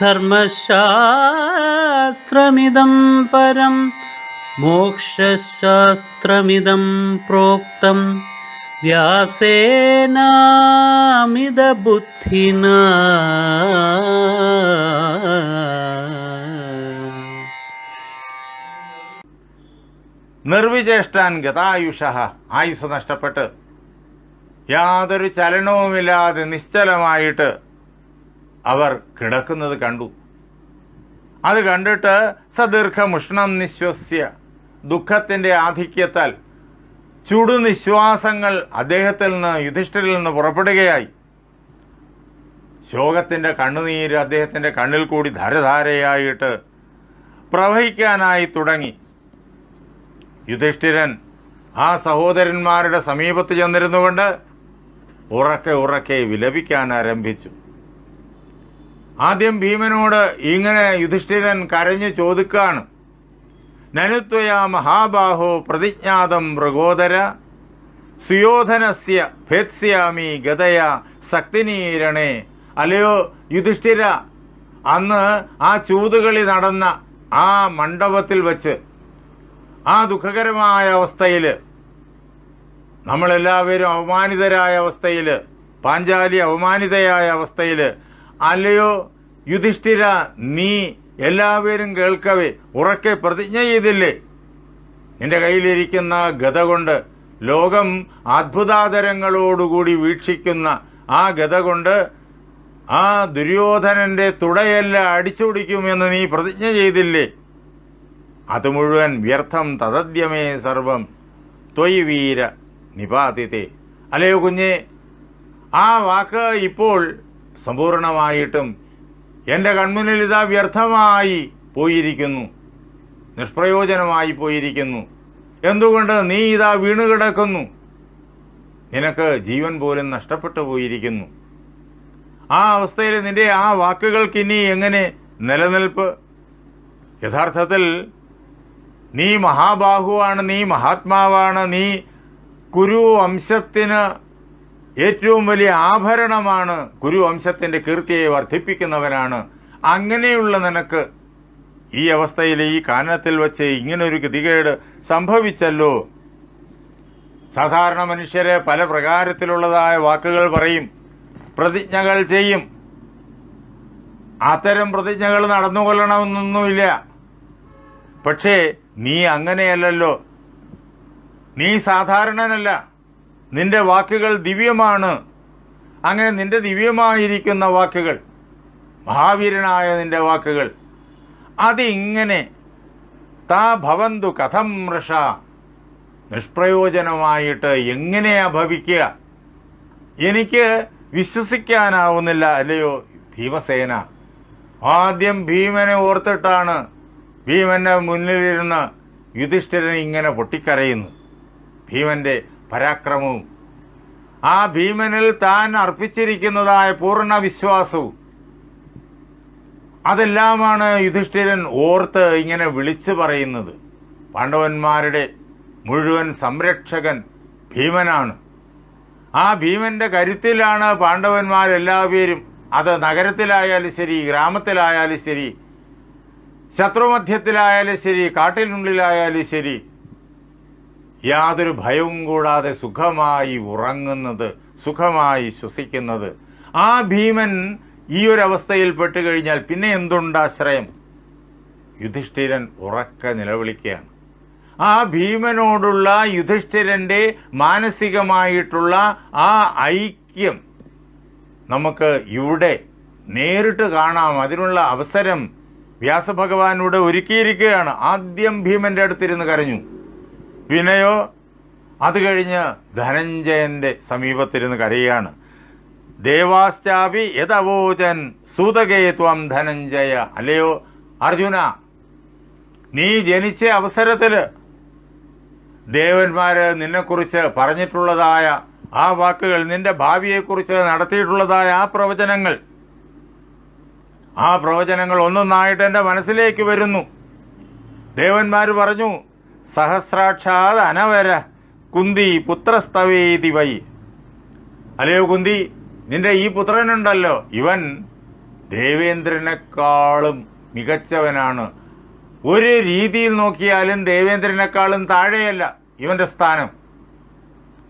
ധർമ്മശാസ്ത്രമിദം പരം മോക്ഷശാസ്ത്രമിതം പ്രോക്തം. വ്യാസേനാമിതബുദ്ധിന. നിർവിചേഷ്ടാൻ ഗതായുഷ ആയുസ് നഷ്ടപ്പെട്ട് യാതൊരു ചലനവുമില്ലാതെ നിശ്ചലമായിട്ട് അവർ കിടക്കുന്നത് കണ്ടു. അത് കണ്ടിട്ട് സദീർഘമുഷ്ണം നിശ്വസ്യ. ദുഃഖത്തിന്റെ ആധിക്യത്താൽ ചുടുനിശ്വാസങ്ങൾ അദ്ദേഹത്തിൽ നിന്ന് യുധിഷ്ഠിരിൽ നിന്ന് പുറപ്പെടുകയായി. ശോകത്തിന്റെ കണ്ണുനീര് അദ്ദേഹത്തിന്റെ കണ്ണിൽ കൂടി ധാരധാരയായിട്ട് പ്രവഹിക്കാനായി തുടങ്ങി. യുധിഷ്ഠിരൻ ആ സഹോദരന്മാരുടെ സമീപത്ത് ചെന്നിരുന്നുകൊണ്ട് ഉറക്കെ ഉറക്കെ വിലപിക്കാൻ ആരംഭിച്ചു. ആദ്യം ഭീമനോട് ഇങ്ങനെ യുധിഷ്ഠിരൻ കരഞ്ഞു ചോദിക്കാണ്. നനുത്വയ മഹാബാഹോ പ്രതിജ്ഞാതം മൃഗോദര സുയോധനസ്യ ഭേത്സ്യാമി ഗതയ ശക്തിനീരണേ അല്ലയോ യുധിഷ്ഠിര അന്ന് ആ ചൂതുകളി നടന്ന ആ മണ്ഡപത്തിൽ വച്ച് ആ ദുഃഖകരമായ അവസ്ഥയിൽ നമ്മളെല്ലാവരും അവമാനിതരായ അവസ്ഥയിൽ പാഞ്ചാലി അവമാനിതയായ അവസ്ഥയിൽ അല്ലയോ? യുധിഷ്ഠിര നീ എല്ലാവരും കേൾക്കവേ. ഉറക്കെ പ്രതിജ്ഞ ചെയ്തില്ലേ? നിന്റെ കയ്യിലിരിക്കുന്ന ഗത കൊണ്ട് ലോകം അത്ഭുതാതരങ്ങളോടുകൂടി വീക്ഷിക്കുന്ന ആ ഗത കൊണ്ട് ആ ദുര്യോധനന്റെ തുടയെല്ലാം അടിച്ചൊടിക്കുമെന്ന് നീ പ്രതിജ്ഞ ചെയ്തില്ലേ? അത് മുഴുവൻ വ്യർത്ഥം തതദ്യമേ സർവം. ത്വയ് വീര നിപാതിത്തെ അല്ലയോ കുഞ്ഞെ ആ വാക്ക് ഇപ്പോൾ സമ്പൂർണമായിട്ടും എന്റെ കൺമുന്നിൽ ഇതാ വ്യർത്ഥമായി പോയിരിക്കുന്നു. നിഷ്പ്രയോജനമായി പോയിരിക്കുന്നു. എന്തുകൊണ്ട് നീ ഇതാ വീണുകിടക്കുന്നു? നിനക്ക് ജീവൻ പോലും നഷ്ടപ്പെട്ടു പോയിരിക്കുന്നു. ആ അവസ്ഥയിൽ നിന്റെ ആ വാക്കുകൾക്ക് ഇനി എങ്ങനെ നിലനിൽപ്പ്? യഥാർത്ഥത്തിൽ നീ മഹാബാഹുവാണ് നീ മഹാത്മാവാണ് നീ കുരു വംശത്തിന് ഏറ്റവും വലിയ ആഭരണമാണ് ഗുരുവംശത്തിന്റെ കീർത്തിയെ വർദ്ധിപ്പിക്കുന്നവരാണ് അങ്ങനെയുള്ള നിനക്ക് ഈ അവസ്ഥയിൽ ഈ കാനനത്തിൽ വച്ച് ഇങ്ങനൊരു ഗതികേട് സംഭവിച്ചല്ലോ. സാധാരണ മനുഷ്യരെ പല പ്രകാരത്തിലുള്ളതായ വാക്കുകൾ പറയും. പ്രതിജ്ഞകൾ ചെയ്യും. അത്തരം പ്രതിജ്ഞകൾ നടന്നുകൊള്ളണമെന്നൊന്നുമില്ല. പക്ഷേ നീ അങ്ങനെയല്ലല്ലോ. നീ സാധാരണനല്ല. നിന്റെ വാക്കുകൾ ദിവ്യമാണ്. അങ്ങനെ നിന്റെ ദിവ്യമായിരിക്കുന്ന വാക്കുകൾ മഹാവീരനായ നിന്റെ വാക്കുകൾ അതിങ്ങനെ താ ഭവന്തു കഥം മൃഷ നിഷ്പ്രയോജനമായിട്ട് എങ്ങനെയാ ഭവിക്കുക? എനിക്ക് വിശ്വസിക്കാനാവുന്നില്ല അല്ലയോ ഭീമസേന? ആദ്യം ഭീമനെ ഓർത്തിട്ടാണ് ഭീമന്റെ മുന്നിലിരുന്ന് യുധിഷ്ഠിരൻ ഇങ്ങനെ പൊട്ടിക്കരയുന്നു ഭീമന്റെ പരാക്രമവും. ആ ഭീമനിൽ താൻ അർപ്പിച്ചിരിക്കുന്നതായ പൂർണ വിശ്വാസവും അതെല്ലാമാണ് യുധിഷ്ഠിരൻ ഓർത്ത് ഇങ്ങനെ വിളിച്ചു പറയുന്നത്. പാണ്ഡവന്മാരുടെ മുഴുവൻ സംരക്ഷകൻ ഭീമനാണ്. ആ ഭീമന്റെ കരുത്തിലാണ് പാണ്ഡവന്മാരെല്ലാവരും അത് നഗരത്തിലായാലും ശരി ഗ്രാമത്തിലായാലും ശരി ശത്രുമധ്യത്തിലായാലും ശരി കാട്ടിനുള്ളിലായാലും ശരി യാതൊരു ഭയവും കൂടാതെ സുഖമായി ഉറങ്ങുന്നത് സുഖമായി ശ്വസിക്കുന്നത്. ആ ഭീമൻ ഈ ഒരു അവസ്ഥയിൽ പെട്ടുകഴിഞ്ഞാൽ പിന്നെ എന്തുണ്ട് ആശ്രയം? യുധിഷ്ഠിരൻ ഉറക്ക നിലവിളിക്കുകയാണ്. ആ ഭീമനോടുള്ള യുധിഷ്ഠിരന്റെ മാനസികമായിട്ടുള്ള ആ ഐക്യം നമുക്ക് ഇവിടെ നേരിട്ട് കാണാം. അതിനുള്ള അവസരം വ്യാസഭഗവാനൂടെ ഒരുക്കിയിരിക്കുകയാണ്. ആദ്യം ഭീമന്റെ അടുത്തിരുന്ന് കരഞ്ഞു. പിന്നെയോ അത് കഴിഞ്ഞ് ധനഞ്ജയന്റെ സമീപത്തിരുന്ന് കരയാണ്. ദേവാശ്ചാപി യഥവോചൻ സൂതകേ ത്വം ധനഞ്ജയ. അല്ലയോ അർജുന നീ ജനിച്ച അവസരത്തിൽ ദേവന്മാര് നിന്നെക്കുറിച്ച് പറഞ്ഞിട്ടുള്ളതായ ആ വാക്കുകൾ നിന്റെ ഭാവിയെക്കുറിച്ച് നടത്തിയിട്ടുള്ളതായ ആ പ്രവചനങ്ങൾ ആ പ്രവചനങ്ങൾ ഒന്നൊന്നായിട്ട് എന്റെ മനസ്സിലേക്ക് വരുന്നു. ദേവന്മാർ പറഞ്ഞു സഹസ്രാക്ഷാത് അനവര കുന്തി പുത്രസ്തവേതി വൈ. അല്ലയോ കുന്തി നിന്റെ ഈ പുത്രനുണ്ടല്ലോ. ഇവൻ ദേവേന്ദ്രനെക്കാളും മികച്ചവനാണ്. ഒരു രീതിയിൽ നോക്കിയാലും ദേവേന്ദ്രനെക്കാളും താഴെയല്ല ഇവന്റെ സ്ഥാനം.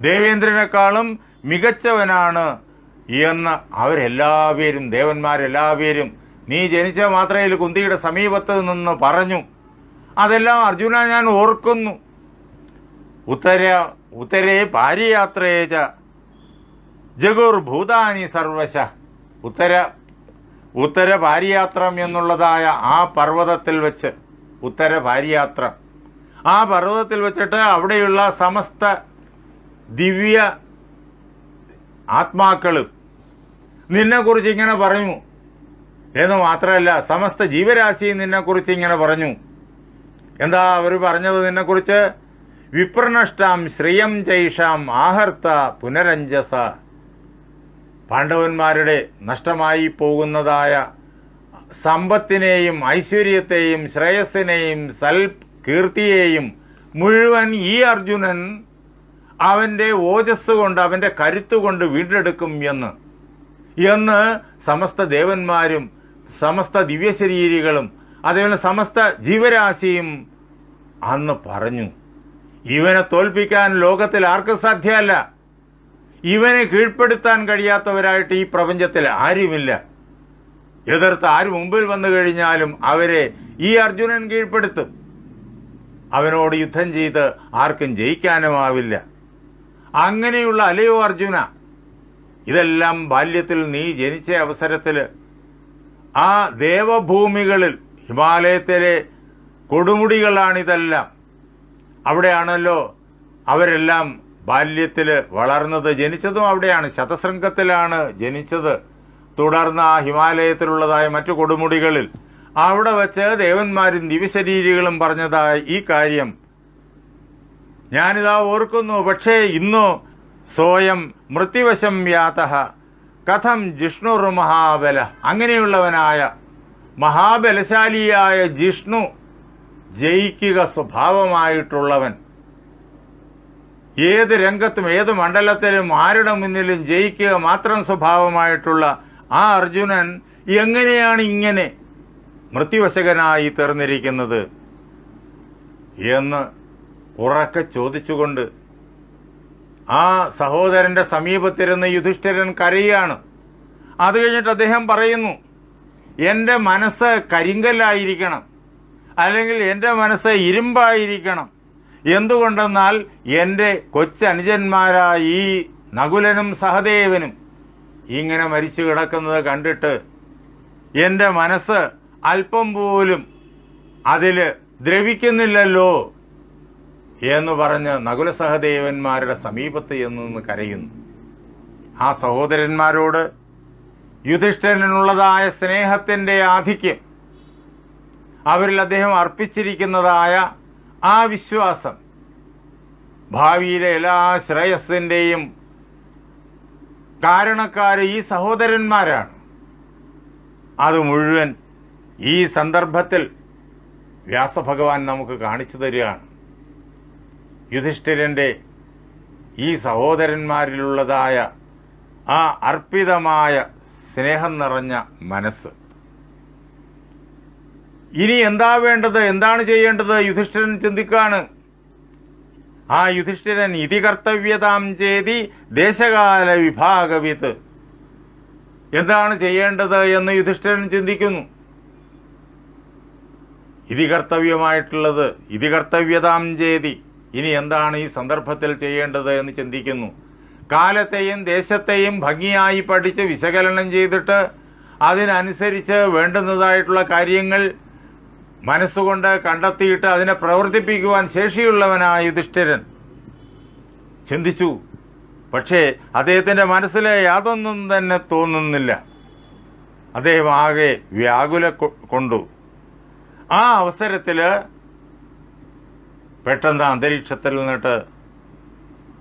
ദേവേന്ദ്രനെക്കാളും മികച്ചവനാണ് എന്ന് അവരെല്ലാവരും ദേവന്മാരെല്ലാവരും നീ ജനിച്ച മാത്രയിൽ കുന്തിയുടെ സമീപത്ത് നിന്ന് പറഞ്ഞു. അതെല്ലാം അർജുന ഞാൻ ഓർക്കുന്നു. ഉത്തര ഉത്തരേ പാരിയാത്രേച ജഗുർ ഭൂതാനി സർവശ. ഉത്തര ഉത്തര പാരിയാത്രം എന്നുള്ളതായ ആ പർവതത്തിൽ വെച്ച് ഉത്തര പാരിയാത്ര. ആ പർവതത്തിൽ വെച്ചിട്ട് അവിടെയുള്ള സമസ്ത ദിവ്യ ആത്മാക്കളും നിന്നെക്കുറിച്ച് ഇങ്ങനെ പറഞ്ഞു. എന്ന് മാത്രമല്ല സമസ്ത ജീവരാശിയും നിന്നെക്കുറിച്ച് ഇങ്ങനെ പറഞ്ഞു. എന്താ അവർ പറഞ്ഞത് നിന്നെക്കുറിച്ച്? വിപ്രനഷ്ടാം ശ്രീയം ചൈഷാം ആഹർത്ത പുനരഞ്ജസ. പാണ്ഡവന്മാരുടെ നഷ്ടമായി പോകുന്നതായ സമ്പത്തിനെയും ഐശ്വര്യത്തെയും ശ്രേയസ്സിനെയും സൽ കീർത്തിയെയും മുഴുവൻ ഈ അർജുനൻ അവന്റെ ഓജസ് കൊണ്ട് അവന്റെ കരുത്തുകൊണ്ട് വീണ്ടെടുക്കും എന്ന്. എന്ന് സമസ്ത ദേവന്മാരും സമസ്ത ദിവ്യശരീരികളും അതേപോലെ സമസ്ത ജീവരാശിയും അന്ന് പറഞ്ഞു. ഇവനെ തോൽപ്പിക്കാൻ ലോകത്തിൽ ആർക്കും സാധ്യമല്ല. ഇവനെ കീഴ്പ്പെടുത്താൻ കഴിയാത്തവരായിട്ട് ഈ പ്രപഞ്ചത്തിൽ ആരുമില്ല. എതിർത്ത് ആര് മുമ്പിൽ വന്നു കഴിഞ്ഞാലും അവരെ ഈ അർജുനൻ കീഴ്പ്പെടുത്തും. അവനോട് യുദ്ധം ചെയ്ത് ആർക്കും ജയിക്കാനുമാവില്ല അങ്ങനെയുള്ള അലയോ അർജുന? ഇതെല്ലാം ബാല്യത്തിൽ നീ ജനിച്ച അവസരത്തിൽ ആ ദേവഭൂമികളിൽ ഹിമാലയത്തിലെ കൊടുമുടികളാണിതെല്ലാം. അവിടെയാണല്ലോ അവരെല്ലാം ബാല്യത്തിൽ വളർന്നത്. ജനിച്ചതും അവിടെയാണ്. ശതശൃംഗത്തിലാണ് ജനിച്ചത്. തുടർന്ന് ആ ഹിമാലയത്തിലുള്ളതായ മറ്റു കൊടുമുടികളിൽ. അവിടെ വെച്ച് ദേവന്മാരും ദിവ്യശരീരികളും പറഞ്ഞതായ ഈ കാര്യം ഞാനിതാ ഓർക്കുന്നു. പക്ഷേ ഇന്നോ സ്വയം മൃത്യുവശം വ്യാത കഥം ജിഷ്ണുർ മഹാബല. അങ്ങനെയുള്ളവനായ മഹാബലശാലിയായ ജിഷ്ണു ജയിക്കുക സ്വഭാവമായിട്ടുള്ളവൻ. ഏത് രംഗത്തും ഏത് മണ്ഡലത്തിലും ആരുടെ മുന്നിലും ജയിക്കുക മാത്രം സ്വഭാവമായിട്ടുള്ള ആ അർജുനൻ എങ്ങനെയാണ് ഇങ്ങനെ മൃത്യുവശകനായി തീർന്നിരിക്കുന്നത് എന്ന് ഉറക്കെ ചോദിച്ചുകൊണ്ട് ആ സഹോദരന്റെ സമീപത്തിരുന്ന് യുധിഷ്ഠിരൻ കരയാണ്. അത് കഴിഞ്ഞിട്ട് അദ്ദേഹം പറയുന്നു എന്റെ മനസ്സ് കരിങ്കല്ലായിരിക്കണം. അല്ലെങ്കിൽ എന്റെ മനസ്സ് ഇരുമ്പായിരിക്കണം. എന്തുകൊണ്ടെന്നാൽ എന്റെ കൊച്ചനുജന്മാരായ ഈ നകുലനും സഹദേവനും ഇങ്ങനെ മരിച്ചു കിടക്കുന്നത് കണ്ടിട്ട് എന്റെ മനസ്സ് അല്പം പോലും അതിൽ ദ്രവിക്കുന്നില്ലല്ലോ എന്ന് പറഞ്ഞ് നകുല സഹദേവന്മാരുടെ സമീപത്ത് എന്ന് കരയുന്നു. ആ സഹോദരന്മാരോട് യുധിഷ്ഠിരനുള്ളതായ സ്നേഹത്തിന്റെ ആധിക്യം. അവരിൽ അദ്ദേഹം അർപ്പിച്ചിരിക്കുന്നതായ ആ വിശ്വാസം. ഭാവിയിലെ എല്ലാ ശ്രേയസ്സിന്റെയും കാരണക്കാര് ഈ സഹോദരന്മാരാണ്. അത് മുഴുവൻ ഈ സന്ദർഭത്തിൽ വ്യാസഭഗവാൻ നമുക്ക് കാണിച്ചു തരികയാണ്. യുധിഷ്ഠിരന്റെ ഈ സഹോദരന്മാരിലുള്ളതായ ആ അർപ്പിതമായ സ്നേഹം നിറഞ്ഞ മനസ്സ്. ഇനി എന്താ വേണ്ടത്? എന്താണ് ചെയ്യേണ്ടത്? യുധിഷ്ഠിരൻ ചിന്തിക്കാണ്. ആ യുധിഷ്ഠിരൻ ഇതി കർത്തവ്യതാം ചെയ്തി ദേശകാല വിഭാഗവിത്ത് എന്താണ് ചെയ്യേണ്ടത് എന്ന് യുധിഷ്ഠിരൻ ചിന്തിക്കുന്നു. ഇതി കർത്തവ്യമായിട്ടുള്ളത് ഇതി കർത്തവ്യതാം ചെയ്തി. ഇനി എന്താണ് ഈ സന്ദർഭത്തിൽ ചെയ്യേണ്ടത് എന്ന് ചിന്തിക്കുന്നു. കാലത്തെയും ദേശത്തെയും ഭംഗിയായി പഠിച്ച് വിശകലനം ചെയ്തിട്ട് അതിനനുസരിച്ച് വേണ്ടുന്നതായിട്ടുള്ള കാര്യങ്ങൾ മനസ്സുകൊണ്ട് കണ്ടെത്തിയിട്ട് അതിനെ പ്രവർത്തിപ്പിക്കുവാൻ ശേഷിയുള്ളവനായ യുധിഷ്ഠിരൻ. ചിന്തിച്ചു. പക്ഷേ അദ്ദേഹത്തിന്റെ മനസ്സിൽ യാതൊന്നും തന്നെ തോന്നുന്നില്ല. അദ്ദേഹം ആകെ വ്യാകുല കൊണ്ടു. ആ അവസരത്തിൽ പെട്ടെന്ന് അന്തരീക്ഷത്തിൽ നിന്നിട്ട്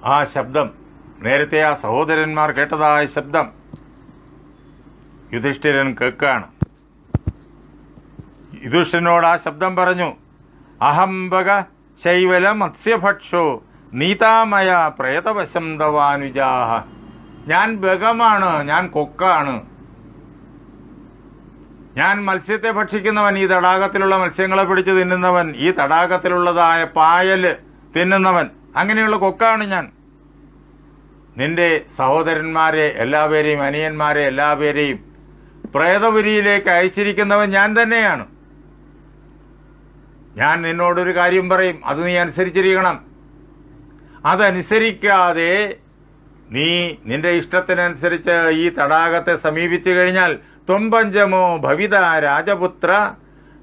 ആ ശബ്ദം നേരത്തെ ആ സഹോദരന്മാർ കേട്ടതായ ശബ്ദം യുധിഷ്ഠിരൻ കേൾക്കുകയാണ്. യുധിഷ്ഠിരനോട് ആ ശബ്ദം പറഞ്ഞു അഹംബക ശൈവല മത്സ്യഭക്ഷോ നീതാമയ പ്രേതവശം തവാനുജാഹ ഞാൻ ബകമാണ് ഞാൻ കൊക്കാണ്. ഞാൻ മത്സ്യത്തെ ഭക്ഷിക്കുന്നവൻ ഈ തടാകത്തിലുള്ള മത്സ്യങ്ങളെ പിടിച്ച് തിന്നുന്നവൻ ഈ തടാകത്തിലുള്ളതായ പായൽ തിന്നുന്നവൻ. അങ്ങനെയുള്ള കൊക്കാണ് ഞാൻ. നിന്റെ സഹോദരന്മാരെ എല്ലാവരെയും അനിയന്മാരെ എല്ലാവരെയും പ്രേതപുരിയിലേക്ക് അയച്ചിരിക്കുന്നവൻ ഞാൻ തന്നെയാണ്. ഞാൻ നിന്നോടൊരു കാര്യം പറയും അത് നീ അനുസരിച്ചിരിക്കണം. അതനുസരിക്കാതെ നീ നിന്റെ ഇഷ്ടത്തിനനുസരിച്ച് ഈ തടാകത്തെ സമീപിച്ചു കഴിഞ്ഞാൽ തൊമ്പഞ്ചമോ ഭവിത രാജപുത്ര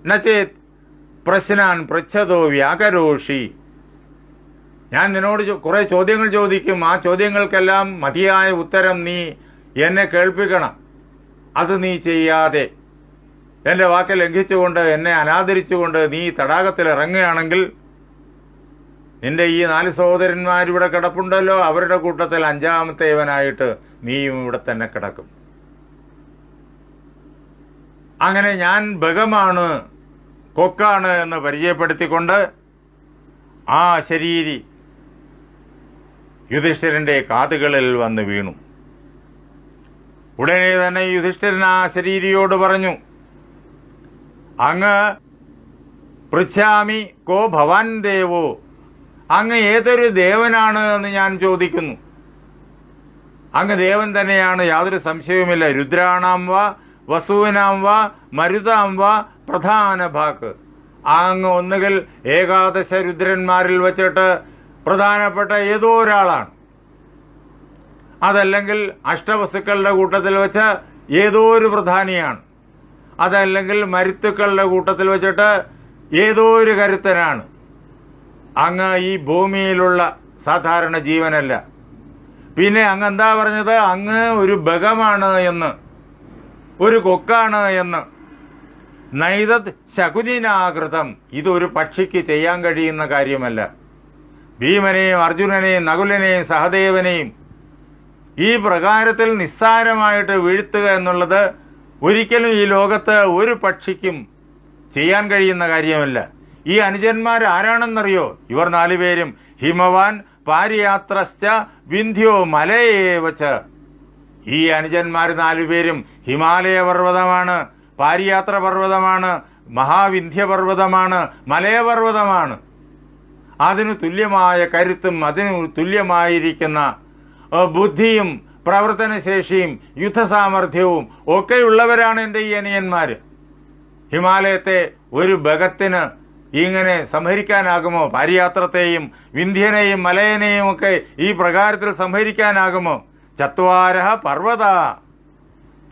നചേത് പ്രശ്നാൻ പൃച്ഛതോ വ്യാകരോഷി. ഞാൻ നിന്നോട് കുറെ ചോദ്യങ്ങൾ ചോദിക്കും. ആ ചോദ്യങ്ങൾക്കെല്ലാം മതിയായ ഉത്തരം നീ എന്നെ കേൾപ്പിക്കണം. അത് നീ ചെയ്യാതെ. എന്റെ വാക്ക് ലംഘിച്ചുകൊണ്ട് എന്നെ അനാദരിച്ചുകൊണ്ട് നീ തടാകത്തിൽ ഇറങ്ങുകയാണെങ്കിൽ നിന്റെ ഈ നാല് സഹോദരന്മാരിവിടെ കിടപ്പുണ്ടല്ലോ. അവരുടെ കൂട്ടത്തിൽ അഞ്ചാമത്തേവനായിട്ട് നീയും ഇവിടെ തന്നെ കിടക്കും. അങ്ങനെ ഞാൻ ബഗമാണ് കൊക്കാണ് എന്ന് പരിചയപ്പെടുത്തിക്കൊണ്ട് ആ ശരീരി യുധിഷ്ഠിരന്റെ കാതുകളിൽ വന്ന് വീണു. ഉടനെ തന്നെ യുധിഷ്ഠിരൻ ആ ശരീരിയോട് പറഞ്ഞു അങ്ങ് പൃച്ഛാമി കോ ഭവാൻ ദേവോ അങ്ങ് ഏതൊരു ദേവനാണ് എന്ന് ഞാൻ ചോദിക്കുന്നു. അങ്ങ് ദേവൻ തന്നെയാണ് യാതൊരു സംശയവുമില്ല. രുദ്രാണാം വ വസൂനാം വ മരുതാം വ പ്രധാന ഭാക്ക് അങ്ങ് ഒന്നുകിൽ ഏകാദശ രുദ്രന്മാരിൽ വച്ചിട്ട് പ്രധാനപ്പെട്ട ഏതോ ഒരാളാണ്. അതല്ലെങ്കിൽ അഷ്ടവസ്തുക്കളുടെ കൂട്ടത്തിൽ വെച്ച് ഏതോ ഒരു പ്രധാനിയാണ്. അതല്ലെങ്കിൽ മരുത്തുക്കളുടെ കൂട്ടത്തിൽ വെച്ചിട്ട് ഏതോ ഒരു കരുത്തനാണ്. അങ്ങ് ഈ ഭൂമിയിലുള്ള സാധാരണ ജീവനല്ല. പിന്നെ അങ്ങ് എന്താ പറഞ്ഞത്? അങ്ങ് ഒരു ബഗമാണ് എന്ന്. ഒരു കൊക്കാണ് എന്ന്. നൈതത് ശകുനിനാകൃതം. ഇതൊരു പക്ഷിക്ക് ചെയ്യാൻ കഴിയുന്ന കാര്യമല്ല. ഭീമനെയും അർജുനനെയും നകുലനെയും സഹദേവനെയും ഈ പ്രകാരത്തിൽ നിസ്സാരമായിട്ട് വീഴ്ത്തുക എന്നുള്ളത് ഒരിക്കലും ഈ ലോകത്ത് ഒരു പക്ഷിക്കും ചെയ്യാൻ കഴിയുന്ന കാര്യമല്ല. ഈ അനുജന്മാർ ആരാണെന്നറിയോ? ഇവർ നാലുപേരും. ഹിമവാൻ പാരിയാത്രശ്ച വിന്ധ്യോ മലയേവച്ച്. ഈ അനുജന്മാർ നാലുപേരും ഹിമാലയ പർവതമാണ് പാരിയാത്ര പർവതമാണ് മഹാവിന്ധ്യ പർവതമാണ് മലയപർവതമാണ് അതിനു തുല്യമായ കരുത്തും അതിന് തുല്യമായിരിക്കുന്ന ബുദ്ധിയും പ്രവർത്തനശേഷിയും യുദ്ധസാമർഥ്യവും ഒക്കെയുള്ളവരാണ് എന്റെ ഈ അനിയന്മാർ ഹിമാലയത്തെ ഒരു ബഗത്തിന് ഇങ്ങനെ സംഹരിക്കാനാകുമോ? പാരിയാത്രത്തെയും വിന്ധ്യനെയും മലയനെയും ഒക്കെ ഈ പ്രകാരത്തിൽ സംഹരിക്കാനാകുമോ? ചത്വാരഹ പർവത.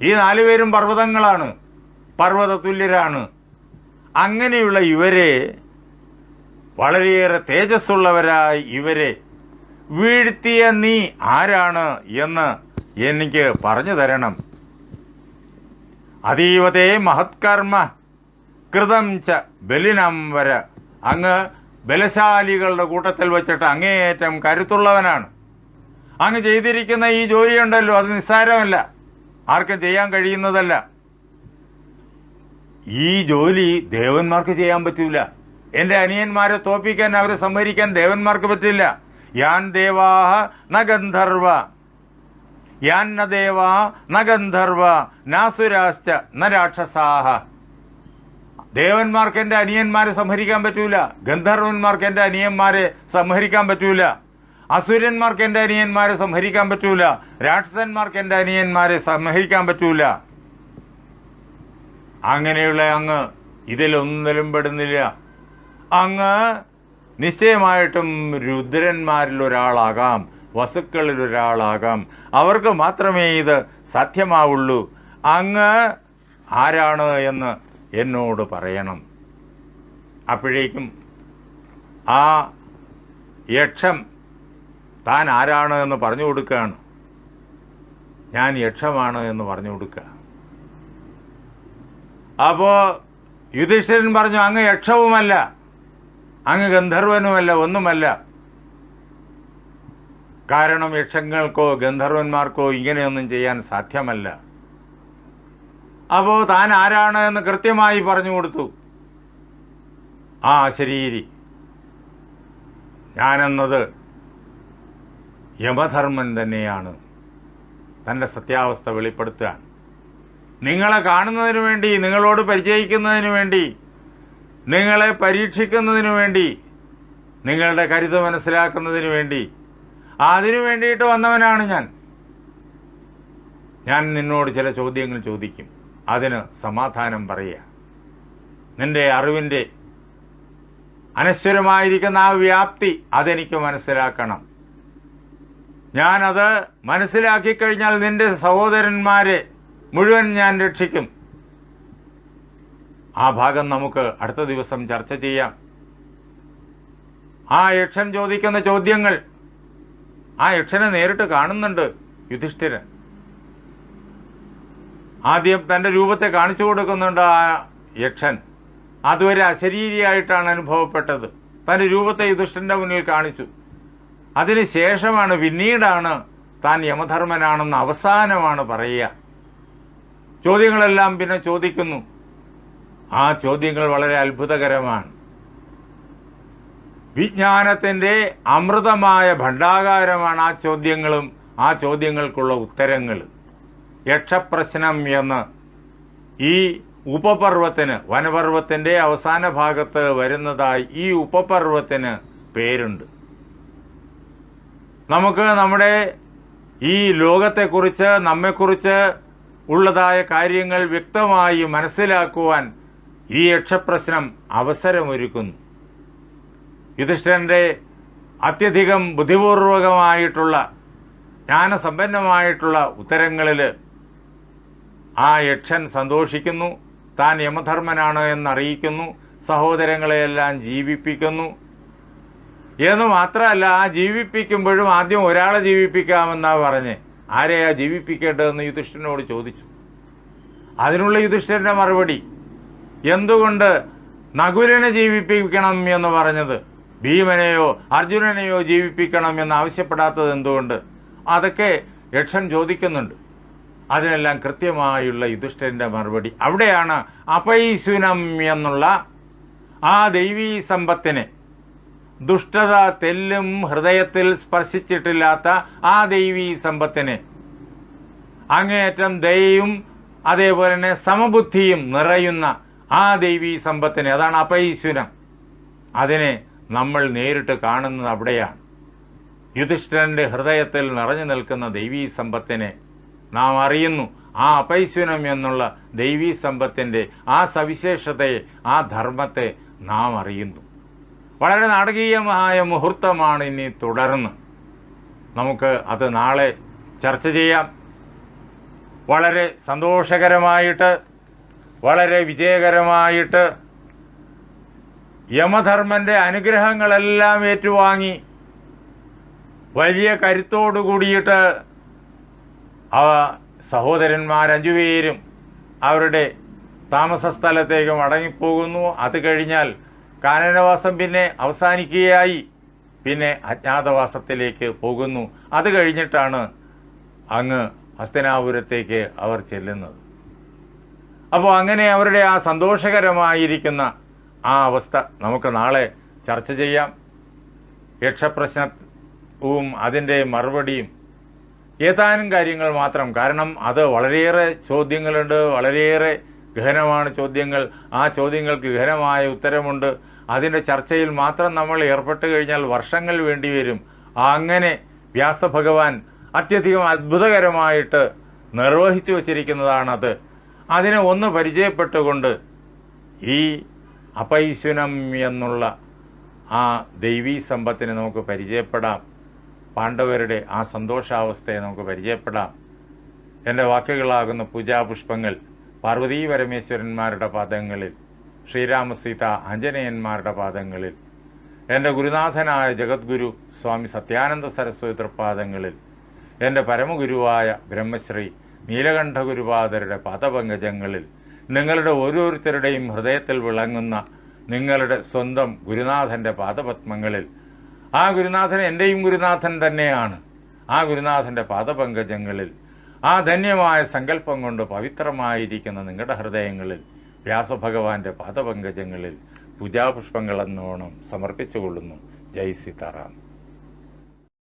ഈ നാലുപേരും പർവതങ്ങളാണ് പർവത തുല്യരാണ് അങ്ങനെയുള്ള ഇവരെ വളരെയേറെ തേജസ്സുള്ളവരായി ഇവരെ വീഴ്ത്തിയ നീ ആരാണ് എന്ന് എനിക്ക് പറഞ്ഞു തരണം. അതീവതേ മഹത്കർമ്മ കൃതം ച ബലിനം വര. അങ്ങ് ബലശാലികളുടെ കൂട്ടത്തിൽ വെച്ചിട്ട് അങ്ങേയറ്റം കരുത്തുള്ളവനാണ്. അങ്ങ് ചെയ്തിരിക്കുന്ന ഈ ജോലിയുണ്ടല്ലോ അത് നിസ്സാരമല്ല. ആർക്കും ചെയ്യാൻ കഴിയുന്നതല്ല. ഈ ജോലി ദേവന്മാർക്ക് ചെയ്യാൻ പറ്റൂല. എന്റെ അനിയന്മാരെ തോപ്പിക്കാൻ അവരെ സംഹരിക്കാൻ ദേവന്മാർക്ക് പറ്റില്ല. യാൻ ദേവാഹ നഗന്ധർവ ഗന്ധർവ. യാൻ ന ദേവാ ന നാസുരാശ്ച ന രാക്ഷസാഹ. ദേവന്മാർക്ക് എന്റെ അനിയന്മാരെ സംഹരിക്കാൻ പറ്റൂല. ഗന്ധർവന്മാർക്ക് എന്റെ അനിയന്മാരെ സംഹരിക്കാൻ പറ്റൂല. അസുരന്മാർക്ക് എന്റെ അനിയന്മാരെ സംഹരിക്കാൻ പറ്റൂല. രാക്ഷസന്മാർക്ക് എന്റെ അനിയന്മാരെ സംഹരിക്കാൻ പറ്റൂല. അങ്ങനെയുള്ള അങ്ങ് ഇതിലൊന്നിലും പെടുന്നില്ല. അങ്ങ് നിശ്ചയമായിട്ടും രുദ്രന്മാരിൽ ഒരാളാകാം വസുക്കളിൽ ഒരാളാകാം അവർക്ക് മാത്രമേ ഇത് സാധ്യമാവുള്ളൂ. അങ്ങ് ആരാണ് എന്ന് എന്നോട് പറയണം. അപ്പോഴേക്കും ആ യക്ഷം താൻ ആരാണ് എന്ന് പറഞ്ഞു കൊടുക്കുകയാണ്. ഞാൻ യക്ഷമാണ് എന്ന് പറഞ്ഞു കൊടുക്കുക. അപ്പോൾ യുധിഷ്ഠിരൻ പറഞ്ഞു അങ്ങ് യക്ഷവുമല്ല. അങ്ങ് ഗന്ധർവനുമല്ല ഒന്നുമല്ല. കാരണം യക്ഷങ്ങൾക്കോ ഗന്ധർവന്മാർക്കോ ഇങ്ങനെയൊന്നും ചെയ്യാൻ സാധ്യമല്ല. അപ്പോ താൻ ആരാണ് എന്ന് കൃത്യമായി പറഞ്ഞു കൊടുത്തു. ആ ശരീരി. ഞാനെന്നത് യമധർമ്മൻ തന്നെയാണ്. തന്റെ സത്യാവസ്ഥ വെളിപ്പെടുത്തുക നിങ്ങളെ കാണുന്നതിന് വേണ്ടി നിങ്ങളോട് പരിചയിക്കുന്നതിന് വേണ്ടി നിങ്ങളെ പരീക്ഷിക്കുന്നതിനു വേണ്ടി നിങ്ങളുടെ കരുത് മനസ്സിലാക്കുന്നതിന് വേണ്ടി. അതിനു വേണ്ടിയിട്ട് വന്നവനാണ് ഞാൻ. ഞാൻ നിന്നോട് ചില ചോദ്യങ്ങൾ ചോദിക്കും. അതിന് സമാധാനം പറയുക. നിന്റെ അറിവിന്റെ അനശ്വരമായിരിക്കുന്ന ആ വ്യാപ്തി അതെനിക്ക് മനസ്സിലാക്കണം. ഞാനത് മനസ്സിലാക്കി കഴിഞ്ഞാൽ നിന്റെ സഹോദരന്മാരെ മുഴുവൻ ഞാൻ രക്ഷിക്കും. ആ ഭാഗം നമുക്ക് അടുത്ത ദിവസം ചർച്ച ചെയ്യാം. ആ യക്ഷൻ ചോദിക്കുന്ന ചോദ്യങ്ങൾ ആ യക്ഷനെ നേരിട്ട് കാണുന്നുണ്ട് യുധിഷ്ഠിരൻ. ആദ്യം തന്റെ രൂപത്തെ കാണിച്ചു കൊടുക്കുന്നുണ്ട് ആ യക്ഷൻ. അതുവരെ അശരീരിയായിട്ടാണ് അനുഭവപ്പെട്ടത്. തന്റെ രൂപത്തെ യുധിഷ്ഠിരന്റെ മുന്നിൽ കാണിച്ചു. അതിനുശേഷമാണ് പിന്നീടാണ് താൻ യമധർമ്മനാണെന്ന് അവസാനമാണ് പറയുക. ചോദ്യങ്ങളെല്ലാം പിന്നെ ചോദിക്കുന്നു. ആ ചോദ്യങ്ങൾ വളരെ അത്ഭുതകരമാണ്. വിജ്ഞാനത്തിന്റെ അമൃതമായ ഭണ്ഡാകാരമാണ് ആ ചോദ്യങ്ങളും ആ ചോദ്യങ്ങൾക്കുള്ള ഉത്തരങ്ങൾ യക്ഷപ്രശ്നം എന്ന് ഈ ഉപപർവത്തിന് വനപർവത്തിന്റെ അവസാന ഭാഗത്ത് വരുന്നതായി ഈ ഉപപർവത്തിന് പേരുണ്ട്. നമുക്ക് നമ്മുടെ ഈ ലോകത്തെക്കുറിച്ച് നമ്മെക്കുറിച്ച് ഉള്ളതായ കാര്യങ്ങൾ വ്യക്തമായി മനസ്സിലാക്കുവാൻ ഈ യക്ഷപ്രശ്നം അവസരമൊരുക്കുന്നു. യുധിഷ്ഠിരന്റെ അത്യധികം ബുദ്ധിപൂർവകമായിട്ടുള്ള ജ്ഞാനസമ്പന്നമായിട്ടുള്ള ഉത്തരങ്ങളിൽ ആ യക്ഷൻ സന്തോഷിക്കുന്നു താൻ യമധർമ്മനാണ് എന്നറിയിക്കുന്നു സഹോദരങ്ങളെയെല്ലാം ജീവിപ്പിക്കുന്നു. എന്ന് മാത്രമല്ല ആ ജീവിപ്പിക്കുമ്പോഴും ആദ്യം ഒരാളെ ജീവിപ്പിക്കാമെന്നാ പറഞ്ഞ്. ആരെയാ ജീവിപ്പിക്കേണ്ടതെന്ന് യുധിഷ്ഠിരനോട് ചോദിച്ചു. അതിനുള്ള യുധിഷ്ഠിരന്റെ മറുപടി എന്തുകൊണ്ട് നകുലനെ ജീവിപ്പിക്കണം എന്ന് പറഞ്ഞത്? ഭീമനെയോ അർജുനനെയോ ജീവിപ്പിക്കണം എന്ന് ആവശ്യപ്പെടാത്തത് എന്തുകൊണ്ട്? അതൊക്കെ യക്ഷൻ ചോദിക്കുന്നുണ്ട്. അതിനെല്ലാം കൃത്യമായുള്ള യുധിഷ്ഠിരന്റെ മറുപടി. അവിടെയാണ് അപൈസുനം എന്നുള്ള ആ ദൈവീ സമ്പത്തിനെ ദുഷ്ടത തെല്ലും ഹൃദയത്തിൽ സ്പർശിച്ചിട്ടില്ലാത്ത ആ ദൈവീ സമ്പത്തിനെ അങ്ങേയറ്റം ദയയും അതേപോലെ തന്നെ സമബുദ്ധിയും നിറയുന്ന ആ ദൈവീ സമ്പത്തിനെ അതാണ് അപൈശ്വരം. അതിനെ നമ്മൾ നേരിട്ട് കാണുന്നത് അവിടെയാണ്. യുധിഷ്ഠിരന്റെ ഹൃദയത്തിൽ നിറഞ്ഞു നിൽക്കുന്ന ദൈവീ സമ്പത്തിനെ നാം അറിയുന്നു. ആ അപൈശ്വനം എന്നുള്ള ദൈവീ സമ്പത്തിന്റെ ആ സവിശേഷതയെ ആ ധർമ്മത്തെ നാം അറിയുന്നു. വളരെ നാടകീയമായ മുഹൂർത്തമാണ് ഇനി തുടർന്ന്. നമുക്ക് അത് നാളെ ചർച്ച ചെയ്യാം. വളരെ സന്തോഷകരമായിട്ട് വളരെ വിജയകരമായിട്ട് യമധർമ്മന്റെ അനുഗ്രഹങ്ങളെല്ലാം ഏറ്റുവാങ്ങി വലിയ കരുത്തോടു കൂടിയിട്ട് അവ സഹോദരന്മാർ അഞ്ചുപേരും അവരുടെ താമസ സ്ഥലത്തേക്ക് മടങ്ങിപ്പോകുന്നു. അത് കഴിഞ്ഞാൽ കാനനവാസം പിന്നെ അവസാനിക്കുകയായി. പിന്നെ അജ്ഞാതവാസത്തിലേക്ക് പോകുന്നു. അത് കഴിഞ്ഞിട്ടാണ് അങ്ങ് ഹസ്തനാപുരത്തേക്ക് അവർ ചെല്ലുന്നത്. അപ്പോൾ അങ്ങനെ അവരുടെ ആ സന്തോഷകരമായിരിക്കുന്ന ആ അവസ്ഥ നമുക്ക് നാളെ ചർച്ച ചെയ്യാം. യക്ഷപ്രശ്നവും അതിന്റെ മറുപടിയും ഏതാനും കാര്യങ്ങൾ മാത്രം. കാരണം അത് വളരെയേറെ ചോദ്യങ്ങളുണ്ട് വളരെയേറെ ഗഹനമാണ് ചോദ്യങ്ങൾ. ആ ചോദ്യങ്ങൾക്ക് ഗഹനമായ ഉത്തരമുണ്ട്. അതിന്റെ ചർച്ചയിൽ മാത്രം നമ്മൾ ഏർപ്പെട്ട് കഴിഞ്ഞാൽ വർഷങ്ങൾ വേണ്ടിവരും അങ്ങനെ വ്യാസഭഗവാൻ അത്യധികം അത്ഭുതകരമായിട്ട് നിർവഹിച്ചു വച്ചിരിക്കുന്നതാണത്. അതിനെ ഒന്ന് പരിചയപ്പെട്ടുകൊണ്ട് ഈ അപൈശുനം എന്നുള്ള ആ ദൈവീ സമ്പത്തിനെ നമുക്ക് പരിചയപ്പെടാം. പാണ്ഡവരുടെ ആ സന്തോഷാവസ്ഥയെ നമുക്ക് പരിചയപ്പെടാം. എന്റെ വാക്കുകളാകുന്ന പൂജാപുഷ്പങ്ങൾ പാർവതീ പരമേശ്വരന്മാരുടെ പാദങ്ങളിൽ ശ്രീരാമസീത ആഞ്ജനേയന്മാരുടെ പാദങ്ങളിൽ എന്റെ ഗുരുനാഥനായ ജഗദ്ഗുരു സ്വാമി സത്യാനന്ദ സരസ്വതി പാദങ്ങളിൽ എന്റെ പരമഗുരുവായ ബ്രഹ്മശ്രീ നീലകണ്ഠ ഗുരുപാദരുടെ പാദപങ്കജങ്ങളിൽ നിങ്ങളുടെ ഓരോരുത്തരുടെയും ഹൃദയത്തിൽ വിളങ്ങുന്ന നിങ്ങളുടെ സ്വന്തം ഗുരുനാഥന്റെ പാദപത്മങ്ങളിൽ ആ ഗുരുനാഥൻ എന്റെയും ഗുരുനാഥൻ തന്നെയാണ്. ആ ഗുരുനാഥന്റെ പാദപങ്കജങ്ങളിൽ ആ ധന്യമായ സങ്കല്പം കൊണ്ട് പവിത്രമായിരിക്കുന്ന നിങ്ങളുടെ ഹൃദയങ്ങളിൽ വ്യാസഭഗവാന്റെ പാദപങ്കജങ്ങളിൽ പൂജാപുഷ്പങ്ങളെന്നോണം സമർപ്പിച്ചുകൊള്ളുന്നു. ജയ് സീതാറാം.